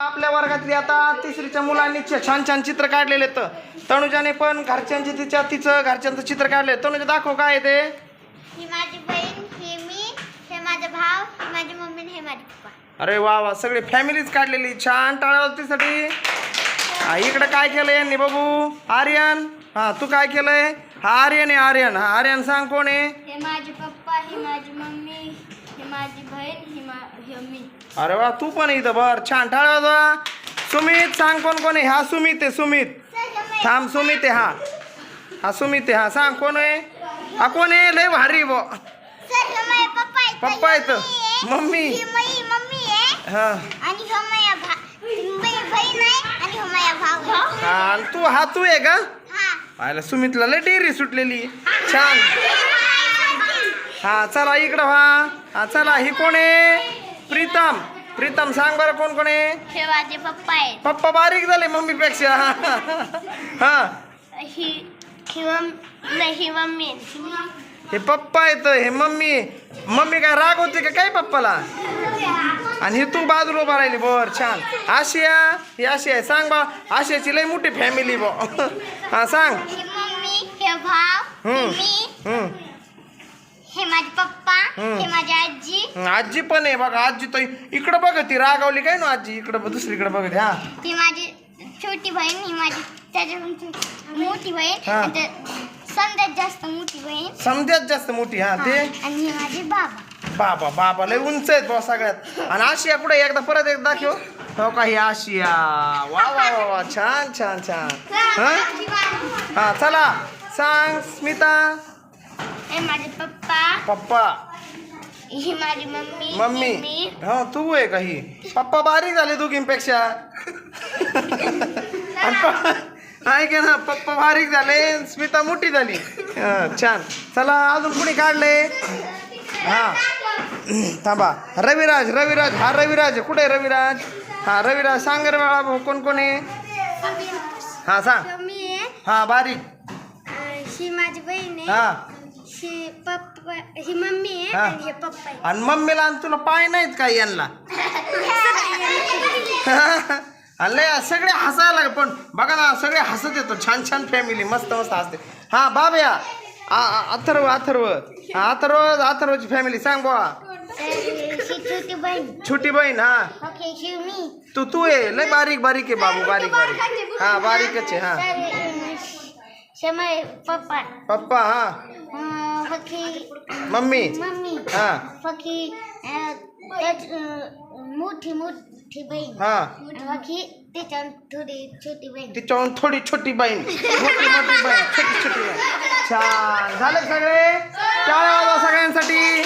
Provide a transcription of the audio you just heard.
आपल्या वर्गातली आता तिसरीच्या मुलांनी छान छान चित्र काढलेले आहेत. तनुजाने पण घरच्यांचे तिच्या तिचं घरच्यांचं चित्र काढले तनुजा दाखव काय आहे ते? ही माझी बहीण हे मी हे माझा भाव ही माझी मम्मी आणि हे माझे पप्पा. अरे वा वा सगळी फॅमिलीच काढलेली. छान टाळावतीसाठी हा इकडे काय केलं यांनी बघू? आर्यन? हा तू काय केलंय? हा आर्यन आहे आर्यन. हा आर्यन सांग कोण आहे? हे माझे पप्पा ही माझी मम्मी ही माझी बहीण ही मा हे मी. अरे वा तू पण इथं बर छान. टाळा सुमित सांग कोण कोण आहे? हा सुमित आहे सुमित. थांब सुमित आहे हा. हा सुमित आहे हा. सांग कोण आहे? हा कोण आहे? लय भारी बो पप्पा आहेत. मम्मी. ही हा. आणि हो ही हो हा तू हा तू आहे का? हा. पाहिलं सुमितला लय डेअरी सुटलेली छान. हा चला इकडं व्हा. हा चला ही कोण आहे? प्रीतम. प्रीतम सांग बरं कोण कोण आहे? हे माझे पप्पा आहेत. पप्पा बारीक झाले मम्मीपेक्षा. हा. ही ही मम- नाही ही मम्मी आहे. हे पप्पा येत हे मम्मी. मम्मी काय राग होती का? काय पप्पाला? आणि हे तू बाजूला उभा राहिली. बर छान. आशिया ही आशिया आहे. सांग बा आशियाची लय मोठी फॅमिली बा. हा सांग. ही मम्मी हे भाव हम्म. मी. हम्म. हे माझे पप्पा हम्म. हे माझी आजी. आजी पण आहे बघा आजी तर इकडं बघ ती रागावली काय ना आजी? इकडं दुसरीकडे बघत हा. ही माझी छोटी बहीण ही माझी त्याच्याहून छो- मोठी बहीण. हा. आणि ते समजात जास्त मोठी बहीण. समजात जास्त मोठी हा ते? आणि ही माझी बाबा. बाबा बाबा लय उंच आहेत बा सगळ्यात. आणि आशिया कुठे एकदा परत एकदा दाखव. हो का ही आशिया. वा वा वा वा छान छान छान. हा हा चला. सांग स्मिता. हे माझे पप्पा पप्पा ही माझी मम्मी मम्मी ही मी हा तू आहे का ही पप्पा बारीक झाले दोघींपेक्षा आणि प- ऐक ना पप्पा बारीक झाले स्मिता मोठी झाली हा, छान चला अजून कुणी काढले हा थांबा रविराज रविराज हा रविराज आहे. कुठे आहे रविराज हा रविराज सांग रे बाळा भाऊ कोण कोण आहे हा सांग मम्मी हा बारीक ही माझी बहीण आहे हा ही पप्पा ही मम्मी आहे हा. आणि हे पप्पा आहे. आणि मम्मीला आणि तुला पाय नाहीत का यांना? आणि लय सगळे हसायला लागले पण बघा ना सगळे हसत येतो. छान छान फॅमिली मस्त मस्त हसते. हा बाब्या आ- आ- अथर्व अथर्व. हा, अथर्व अथर्वची फॅमिली सांग ही छोटी बहीण. छोटी बहीण हा. ओके मी तू तू आहे लय बारीक बारीक आहे बाबू बारीक बारीक हा बारीकच आहे हा. शमय पप्पा. पप्पा हा. फकी मम्मी. मम्मी. हा. फकी अं, त्याच- अं, मोठी मोठी बहीण. हा. फकी त्याच्या थोडी छोटी बहीण. तिच्याहून थोडी छोटी बहीण. मोठी मोठी बहीण. छोटी छोटी बहीण. झालं सगळे? सगळ्यांसाठी.